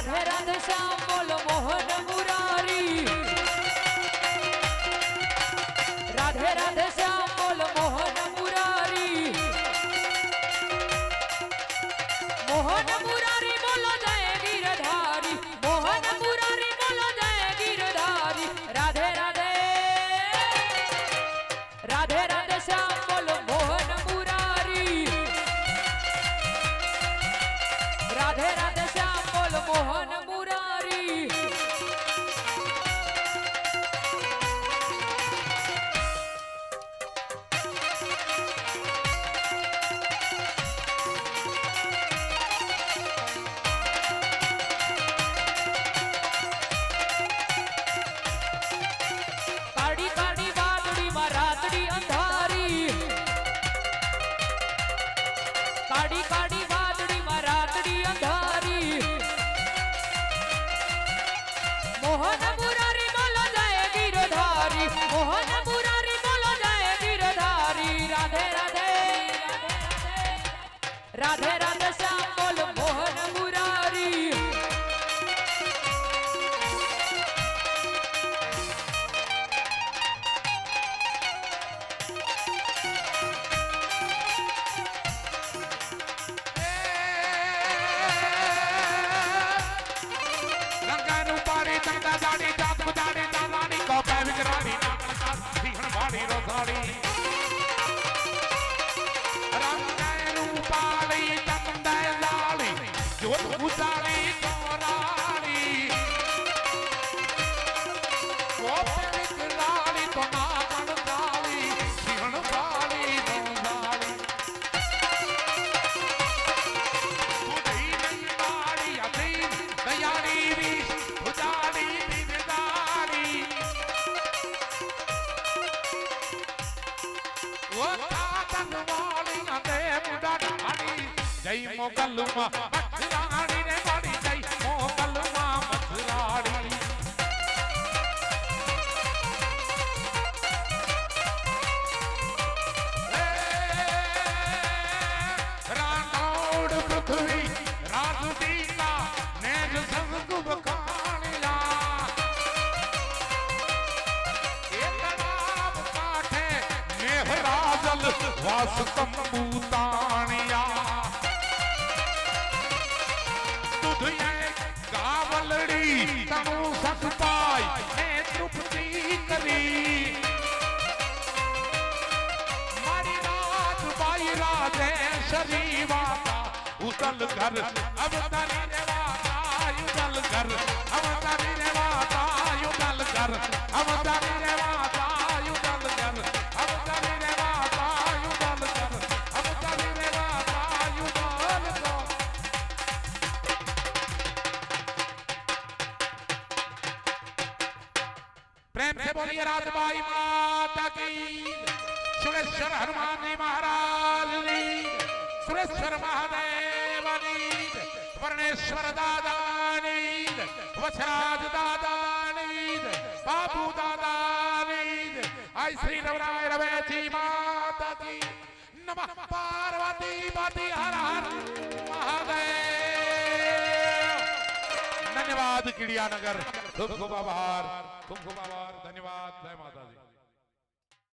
Ajera de San Bolomón. કાળી કાઢી વાદળી માં રાતડી અંધારી. મોહન મુરારી બોલો જાય ગીરધારી મોહન મુરારી બોલો જાય ગીરધારી રાધે રાધે. રાધે રાધે, શ્યામ બોલો. સિંહણ વાળી તંદ તંગા જોત ઉતારી તોરાડી ઓ તાતન વાળી અંતે મુડાડી જય મોગલમાં મથરાણી वास तंबू तानिया तुझे कावलड़ी तनु सख पाई ने तृप्ति करी मारी रात बाई राधे उतल घर, अब तरी रेवाता उतल घर, अब तरी रेवाता उतल घर, अब तरी रेवाता બોલીએ રાતબાઈ માતા કી? સુરેશ્વર હનુમાનજી મહારાજની. સુરેશ્વર મહાદેવની. વર્ણેશ્વર દાદાની. વછરાજ દાદાની. બાપુ દાદાની. આઈ શ્રી રવરાય રવેજી માતા કી. નમઃ પાર્વતી પતિ હર હર મહાદેવ. ધન્યવાદ કીડિયાનગર ખૂબ ખૂબ આભાર ખૂબ ખૂબ આભાર ધન્યવાદ જય માતાજી